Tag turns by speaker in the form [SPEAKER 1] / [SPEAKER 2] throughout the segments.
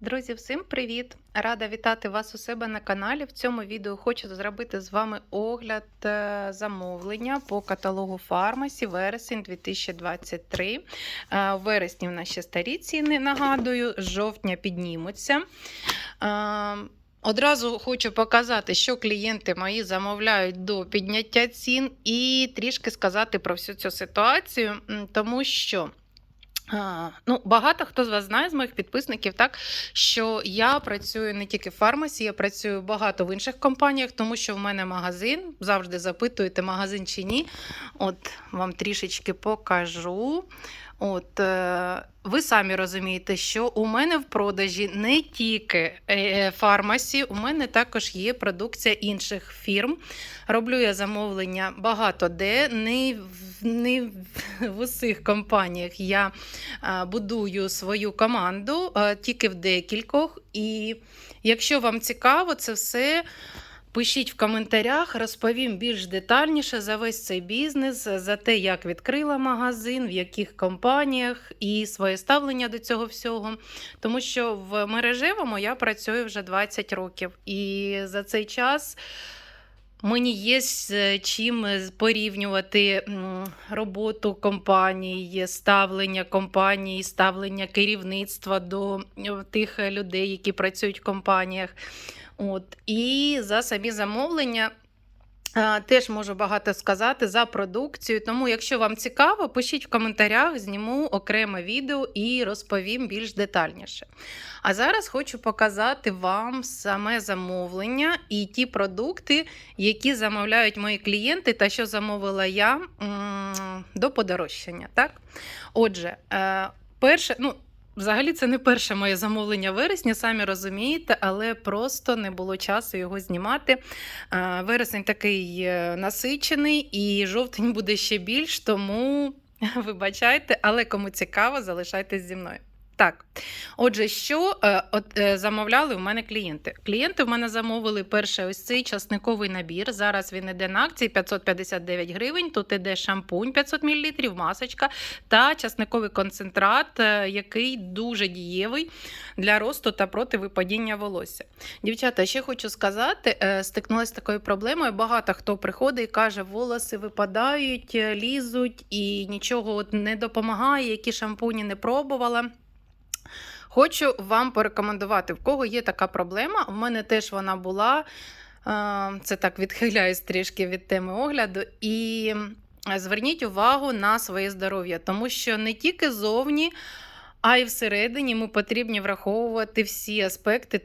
[SPEAKER 1] Друзі, всім привіт! Рада вітати вас у себе на каналі. В цьому відео хочу зробити з вами огляд е, замовлення по каталогу Фармасі вересень 2023. Е, вересні в нас ще старі ціни, нагадую, з жовтня піднімуться. Е, Одразу хочу показати, що клієнти мої замовляють до підняття цін, і трішки сказати про всю цю ситуацію, тому що. Ну, багато хто з вас знає, з моїх підписників, так що я працюю не тільки в фармасі, я працюю багато в інших компаніях, тому що в мене магазин. Завжди запитуєте, магазин чи ні. От вам трішечки покажу. От, е, ви самі розумієте, що у мене в продажі не тільки е, фармасі, у мене також є продукція інших фірм. Роблю я замовлення багато де, не в, не в- усіх компаніях я е, будую свою команду, е, тільки в декількох. І якщо вам цікаво, це все. Пишіть в коментарях, розповім більш детальніше за весь цей бізнес, за те, як відкрила магазин, в яких компаніях і своє ставлення до цього всього. Тому що в мережевому я працюю вже 20 років, і за цей час мені є з чим порівнювати роботу компанії, ставлення компанії, ставлення керівництва до е, тих людей, які працюють в компаніях. От. І за самі замовлення. Теж можу багато сказати за продукцію. Тому, якщо вам цікаво, пишіть в коментарях, зніму окреме відео і розповім більш детальніше. А зараз хочу показати вам саме замовлення і ті продукти, які замовляють мої клієнти, та що замовила я до подорожчання. Так? Отже, е, перше, ну, Взагалі, це не перше моє замовлення вересня, самі розумієте, але просто не було часу його знімати. Вересень такий е, насичений, і жовтень буде ще більш, тому вибачайте, але кому цікаво, залишайтесь зі мною. Так, отже, що е, от, е, замовляли у мене клієнти? Клієнти в мене замовили перше ось цей часниковий набір. Зараз він іде на акції 559 гривень. Тут іде шампунь 500 мл, масочка та часниковий концентрат, е, який дуже дієвий для росту та проти випадіння волосся. Дівчата, ще хочу сказати, е, стикнулася з такою проблемою. Багато хто приходить і каже, волоси випадають, е, лізуть і нічого не допомагає, які шампуні не пробувала. Хочу вам порекомендувати, в кого є така проблема. У мене теж вона була. е, Це так відхиляюсь трішки від теми огляду. І зверніть увагу на своє здоров'я, тому що не тільки зовні, а й всередині ми потрібні враховувати всі аспекти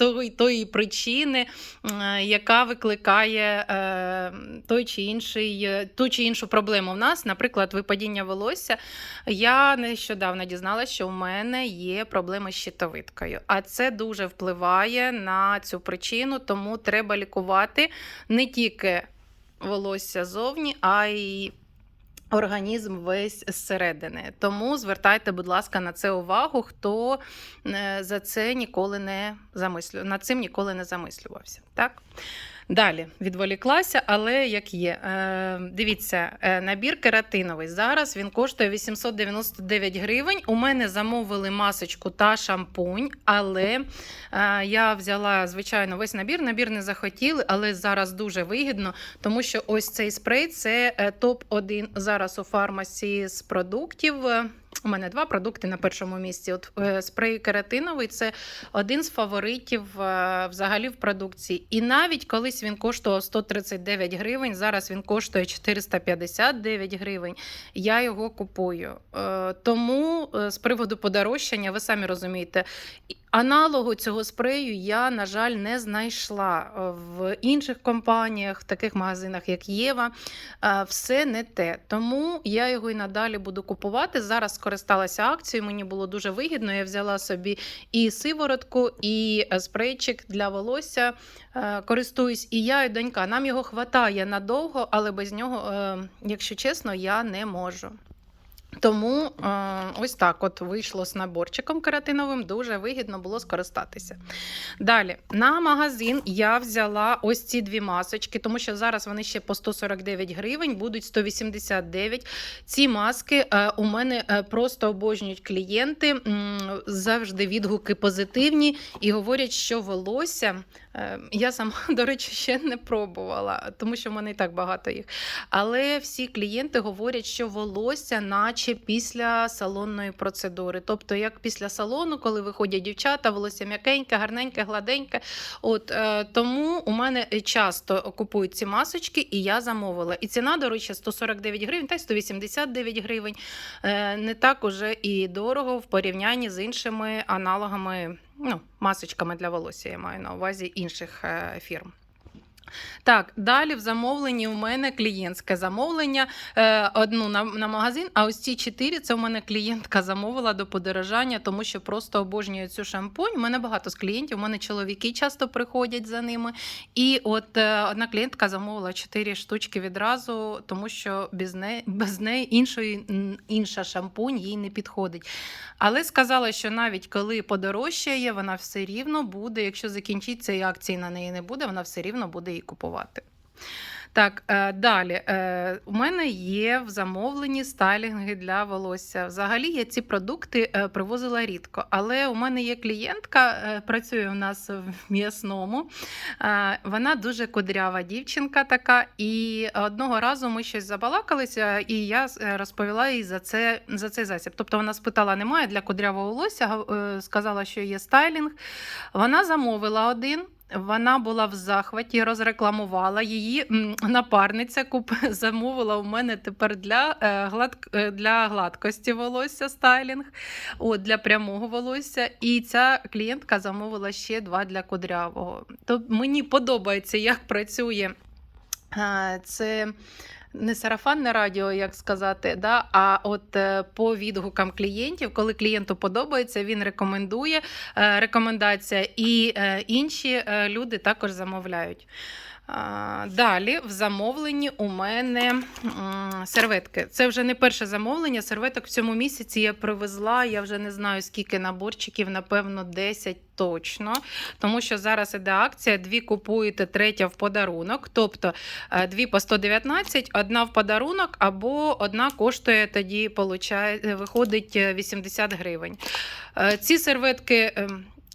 [SPEAKER 1] тої, тої причини, е, яка викликає е, той чи інший, е, ту чи іншу проблему в нас, наприклад, випадіння волосся. Я нещодавно дізналася, що у мене є проблеми з щитовидкою, а це дуже впливає на цю причину, тому треба лікувати не тільки волосся зовні, а й організм весь зсередини. Тому звертайте, будь ласка, на це увагу, хто е, за це ніколи не замислю, над цим ніколи не замислювався. Так? Далі відволіклася, але як є. Е, дивіться, е, набір кератиновий. Зараз він коштує 899 гривень. У мене замовили масочку та шампунь, але е, я взяла, звичайно, весь набір. Набір не захотіли, але зараз дуже вигідно, тому що ось цей спрей це е, топ-1 зараз у фармасі з продуктів. У мене два продукти на першому місці. От е, спрей кератиновий це один з фаворитів е, взагалі в продукції. І навіть колись він коштував 139 гривень, зараз він коштує 459 гривень. Я його купую. Е, Тому з приводу подорожчання, ви самі розумієте, аналогу цього спрею я, на жаль, не знайшла е, в інших компаніях, в таких магазинах, як Єва. Е, Все не те. Тому я його і надалі буду купувати. Зараз скористалася акцією, мені було дуже вигідно. Я взяла собі і сиворотку, і е, спрейчик для волосся. Користуюсь і я, і донька. Нам його хватає надовго, але без нього, якщо чесно, я не можу. Тому е, ось так от вийшло з наборчиком кератиновим, дуже вигідно було скористатися. Далі, на магазин я взяла ось ці дві масочки, тому що зараз вони ще по 149 гривень, будуть 189. Ці маски е, у мене е, просто обожнюють клієнти, завжди відгуки позитивні і говорять, що волосся. Я сама, до речі, ще не пробувала, тому що в мене і так багато їх. Але всі клієнти говорять, що волосся, наче після салонної процедури. Тобто, як після салону, коли виходять дівчата, волосся м'якеньке, гарненьке, гладеньке. От е, тому у мене часто купують ці масочки, і я замовила. І ціна, до речі, 149 гривень та й 189 гривень. Е, не так уже і дорого в порівнянні з іншими аналогами, ну, масочками для волосся, я маю на увазі інших е, фірм. Так, далі в замовленні у мене клієнтське замовлення. Е, одну на, на магазин, а ось ці чотири це у мене клієнтка замовила до подорожання, тому що просто обожнює цю шампунь. У мене багато з клієнтів, у мене чоловіки часто приходять за ними. І от е, одна клієнтка замовила чотири штучки відразу, тому що без неї, без неї іншої, інша шампунь їй не підходить. Але сказала, що навіть коли подорожчає, вона все рівно буде, якщо закінчиться і акції на неї не буде, вона все рівно буде її купувати. Так, е, далі. Е, у мене є в замовленні стайлінги для волосся. Взагалі я ці продукти е, привозила рідко, але у мене є клієнтка, працює у нас в м'ясному. Вона дуже кудрява дівчинка така. І одного разу ми щось забалакалися, і я розповіла їй за це за цей засіб. Тобто вона спитала, немає для кудрявого волосся, сказала, що є стайлінг. Вона замовила один. Вона була в захваті, розрекламувала її. Напарниця куп... замовила у мене тепер для, е, глад... е, для гладкості волосся стайлінг, от, для прямого волосся. І ця клієнтка замовила ще два для кудрявого. То мені подобається, як працює е, це. Не сарафанне радіо, як сказати, да? а от е, по відгукам клієнтів, коли клієнту подобається, він рекомендує е, рекомендація, і е, інші люди також замовляють. Далі в замовленні у мене серветки. Це вже не перше замовлення. Серветок в цьому місяці я привезла. Я вже не знаю скільки наборчиків, напевно, 10 точно. Тому що зараз іде акція: дві купуєте, третя в подарунок. Тобто е, дві по 119, одна в подарунок, або одна коштує тоді, виходить е, 80 гривень. Е, Ці серветки.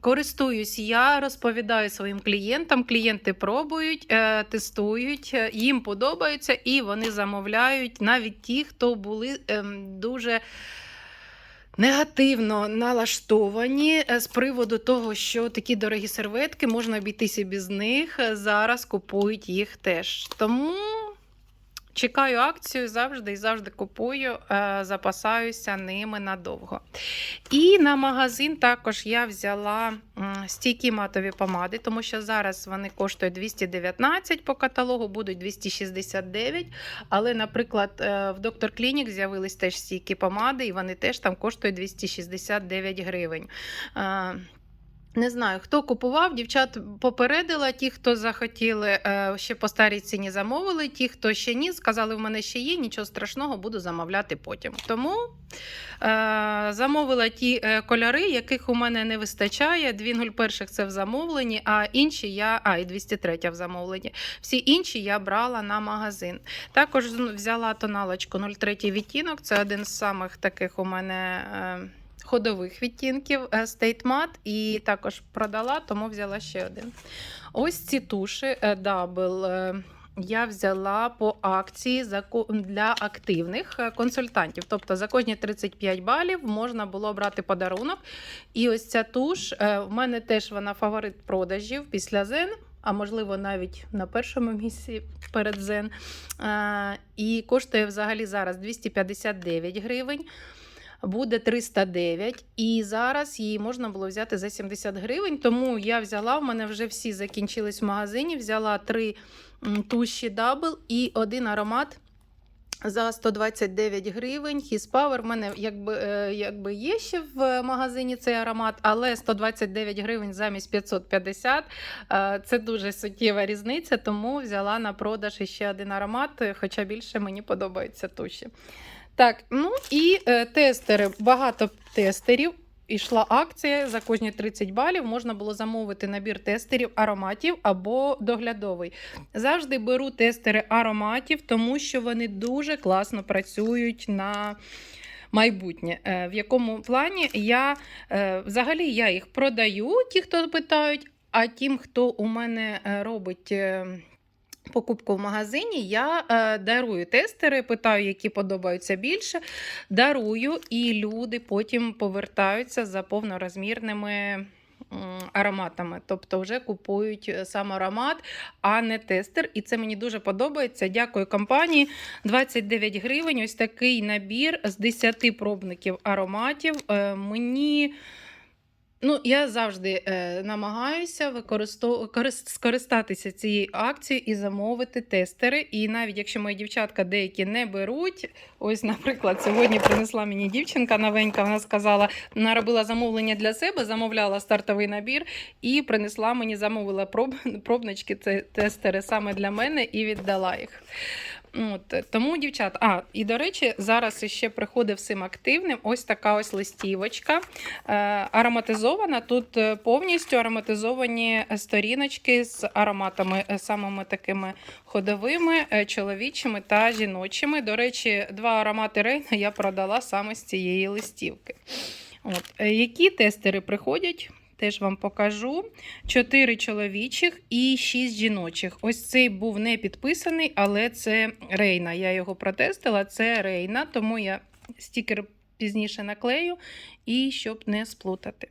[SPEAKER 1] Користуюсь я, розповідаю своїм клієнтам. Клієнти пробують, е, тестують, е, їм подобається, і вони замовляють навіть ті, хто були ем, дуже негативно налаштовані е, з приводу того, що такі дорогі серветки можна обійтися без них. Зараз купують їх теж. Тому. Чекаю акцію завжди і завжди купую, е, запасаюся ними надовго. І на магазин також я взяла стійкі матові помади, тому що зараз вони коштують 219 по каталогу, будуть 269. Але, наприклад, е, в Доктор Клінік з'явились теж стійкі помади, і вони теж там коштують 269 гривень. Не знаю, хто купував, дівчат попередила. Ті, хто захотіли, е, ще по старій ціні замовили. Ті, хто ще ні, сказали, в мене ще є, нічого страшного, буду замовляти потім. Тому е, замовила ті е, кольори, яких у мене не вистачає. Дві 01 це в замовленні, а інші я, а і 203 в замовленні. Всі інші я брала на магазин. Також взяла тоналочку 03 відтінок. Це один з самих таких у мене. Ходових відтінків е, State Matte і також продала, тому взяла ще один. Ось ці туші е, Double е, я взяла по акції для активних консультантів. Тобто за кожні 35 балів можна було брати подарунок. І ось ця туш, в мене теж вона фаворит продажів після Зен. А можливо, навіть на першому місці перед Зен. І коштує взагалі зараз 259 гривень буде 309, і зараз її можна було взяти за 70 гривень. Тому я взяла, в мене вже всі закінчились в магазині. Взяла три туші дабл і один аромат. За 129 гривень. Power. В мене якби, е, якби є ще в магазині цей аромат, але 129 гривень замість 550. Е, Це дуже суттєва різниця, тому взяла на продаж ще один аромат, хоча більше мені подобаються туші. Так, ну і е, тестери, багато тестерів. Ішла акція за кожні 30 балів можна було замовити набір тестерів ароматів або доглядовий. Завжди беру тестери ароматів, тому що вони дуже класно працюють на майбутнє. Е, В якому плані я е, взагалі я їх продаю, ті, хто питають, а тим, хто у мене е, робить. Е, Покупку в магазині я е, дарую тестери, питаю, які подобаються більше. Дарую, і люди потім повертаються за повнорозмірними м, ароматами. Тобто вже купують е, сам аромат, а не тестер. І це мені дуже подобається. Дякую компанії. 29 гривень. Ось такий набір з 10 пробників ароматів. Е, мені. Ну, я завжди е, намагаюся використов... корис- скористатися цією акцією і замовити тестери. І навіть якщо мої дівчатка деякі не беруть, ось, наприклад, сьогодні принесла мені дівчинка новенька, вона сказала, вона робила замовлення для себе, замовляла стартовий набір і принесла мені, замовила проб... пробнички, це тестери саме для мене і віддала їх. От, тому, дівчат, а, і до речі, зараз ще приходить всім активним ось така ось листівочка. Е, ароматизована. Тут е, повністю ароматизовані сторіночки з ароматами е, самими такими ходовими, е, чоловічими та жіночими. До речі, два аромати Рейна я продала саме з цієї листівки. От. е, Які тестери приходять? Теж вам покажу. Чотири чоловічих і шість жіночих. Ось цей був не підписаний, але це Рейна. Я його протестила. Це Рейна, тому я стікер пізніше наклею і щоб не сплутати.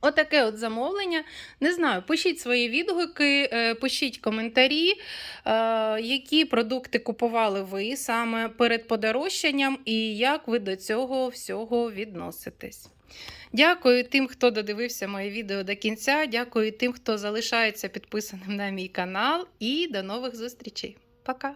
[SPEAKER 1] Отаке от замовлення. Не знаю, пишіть свої відгуки, е, пишіть коментарі, е, які продукти купували ви саме перед подорожчанням і як ви до цього всього відноситесь. Дякую тим, хто додивився моє відео до кінця. Дякую тим, хто залишається підписаним на мій канал. І до нових зустрічей. Пока!